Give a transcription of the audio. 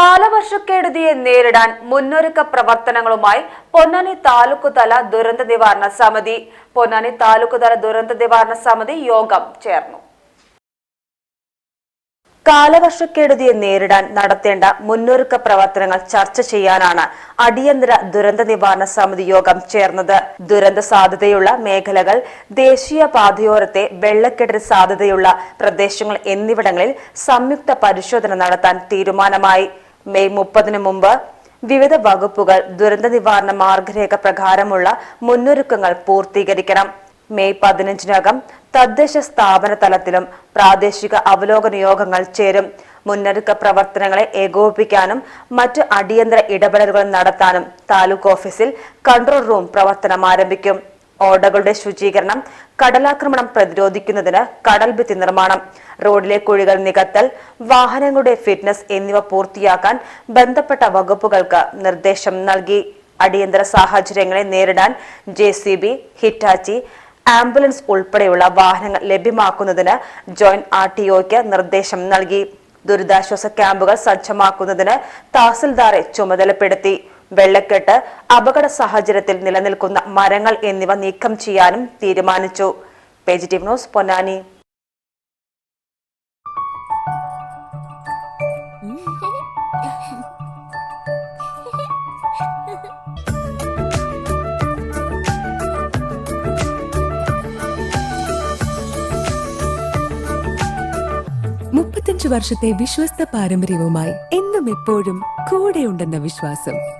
കാലവർഷക്കെടുതിയെ നേരിടാൻ മുന്നൊരുക്ക പ്രവർത്തനങ്ങളുമായി പൊന്നാനി താലൂക്ക് തല ദുരന്ത നിവാരണ സമിതി. പൊന്നാനി താലൂക്ക് തല ദുരന്ത നിവാരണ സമിതി യോഗം ചേർന്നു. കാലവർഷക്കെടുതിയെ നേരിടാൻ നടത്തേണ്ട മുന്നൊരുക്ക പ്രവർത്തനങ്ങൾ ചർച്ച ചെയ്യാനാണ് അടിയന്തര ദുരന്ത നിവാരണ സമിതി യോഗം ചേർന്നത്. ദുരന്ത സാധ്യതയുള്ള മേഖലകൾ ദേശീയ പാതയോരത്തെ വെള്ളക്കെട്ടിന് സാധ്യതയുള്ള പ്രദേശങ്ങൾ എന്നിവിടങ്ങളിൽ സംയുക്ത പരിശോധന നടത്താൻ തീരുമാനമായി. മെയ് മുപ്പതിനു മുമ്പ് വിവിധ വകുപ്പുകൾ ദുരന്ത നിവാരണ മാർഗരേഖ പ്രകാരമുള്ള മുന്നൊരുക്കങ്ങൾ പൂർത്തീകരിക്കണം. മെയ് പതിനഞ്ചിനകം തദ്ദേശ സ്ഥാപന തലത്തിലും പ്രാദേശിക അവലോകന യോഗങ്ങൾ ചേരും. മുന്നൊരുക്ക പ്രവർത്തനങ്ങളെ ഏകോപിപ്പിക്കാനും മറ്റ് അടിയന്തര ഇടപെടലുകൾ നടത്താനും താലൂക്ക് ഓഫീസിൽ കൺട്രോൾ റൂം പ്രവർത്തനം ആരംഭിക്കും. ഓടകളുടെ ശുചീകരണം കടലാക്രമണം പ്രതിരോധിക്കുന്നതിന് കടൽഭിത്തി നിർമ്മാണം റോഡിലെ കുഴികൾ നികത്തൽ വാഹനങ്ങളുടെ ഫിറ്റ്നസ് എന്നിവ പൂർത്തിയാക്കാൻ ബന്ധപ്പെട്ട വകുപ്പുകൾക്ക് നിർദ്ദേശം നൽകി. അടിയന്തര സാഹചര്യങ്ങളെ നേരിടാൻ J C B Hitachi ambulance ഉൾപ്പെടെയുള്ള വാഹനങ്ങൾ ലഭ്യമാക്കുന്നതിന് ജോയിന്റ് ആർ ടി ഒക്ക് നിർദ്ദേശം നൽകി. ദുരിതാശ്വാസ ക്യാമ്പുകൾ സജ്ജമാക്കുന്നതിന് തഹസിൽദാറെ ചുമതലപ്പെടുത്തി. വെള്ളക്കെട്ട് അപകട സാഹചര്യത്തിൽ നിലനിൽക്കുന്ന മരങ്ങൾ എന്നിവ നീക്കം ചെയ്യാനും തീരുമാനിച്ചു. Positive news Ponnani. മുപ്പത്തഞ്ച് വർഷത്തെ വിശ്വസ്ത പാരമ്പര്യവുമായി എന്നും എപ്പോഴും കൂടെയുണ്ടെന്ന വിശ്വാസം.